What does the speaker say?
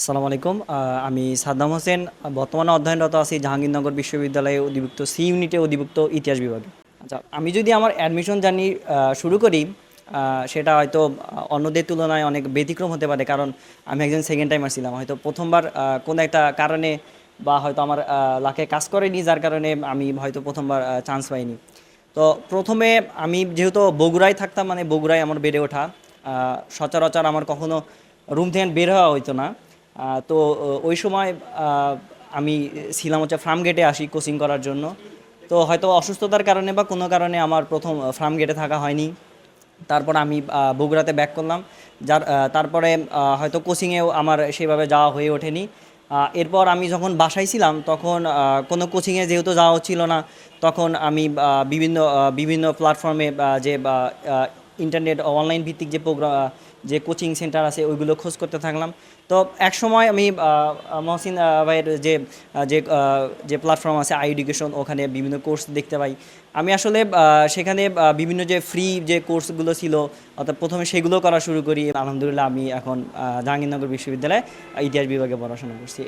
আসসালামু আলাইকুম। আমি সাদ্দাম হোসেন। বর্তমানে অধ্যয়নরত আছি জাহাঙ্গীরনগর বিশ্ববিদ্যালয়ে অধিভুক্ত সি ইউনিটে অধিভুক্ত ইতিহাস বিভাগে। আচ্ছা আমি যদি আমার অ্যাডমিশন আহ, শুরু করি সেটা হয়তো অন্যদের তুলনায় অনেক ব্যতিক্রম হতে পারে কারণ আমি একজন সেকেন্ড টাইমার ছিলাম। হয়তো প্রথমবার কোনো একটা কারণে বা হয়তো আমার লাকে কাজ করেনি যার কারণে আমি হয়তো প্রথমবার চান্স পাইনি। তো প্রথমে আমি যেহেতু বগুড়ায় থাকতাম মানে বগুড়ায় আমার বেড়ে ওঠা সচরাচর আমার কখনো রুম থেকে বের হওয়া হইতো না। তো ওই সময় আমি ছিলাম হচ্ছে ফার্ম গেটে আসি কোচিং করার জন্য। তো হয়তো অসুস্থতার কারণে বা কোনো কারণে আমার প্রথম ফার্ম গেটে থাকা হয়নি। তারপর আমি বগুড়াতে ব্যাক করলাম। যার তারপরে হয়তো কোচিংয়েও আমার সেভাবে যাওয়া হয়ে ওঠেনি। এরপর আমি যখন বাসায় ছিলাম, তখন কোনো কোচিংয়ে যেহেতু যাওয়া হচ্ছিল না, তখন আমি বিভিন্ন বিভিন্ন প্ল্যাটফর্মে যে ইন্টারনেট অনলাইন ভিত্তিক যে প্রোগ্রাম যে কোচিং সেন্টার আছে, ওইগুলো খোঁজ করতে থাকলাম। তো এক সময় আমি মহসিন ভাইয়ের যে যে যে প্ল্যাটফর্ম আছে আই এডুকেশন ওখানে বিভিন্ন কোর্স দেখতে পাই। আমি আসলে সেখানে বিভিন্ন যে ফ্রি যে কোর্সগুলো ছিল, অর্থাৎ প্রথমে সেগুলো করা শুরু করি। আলহামদুলিল্লাহ, আমি এখন জাহাঙ্গীরনগর বিশ্ববিদ্যালয়ে ইতিহাস বিভাগে পড়াশোনা করছি।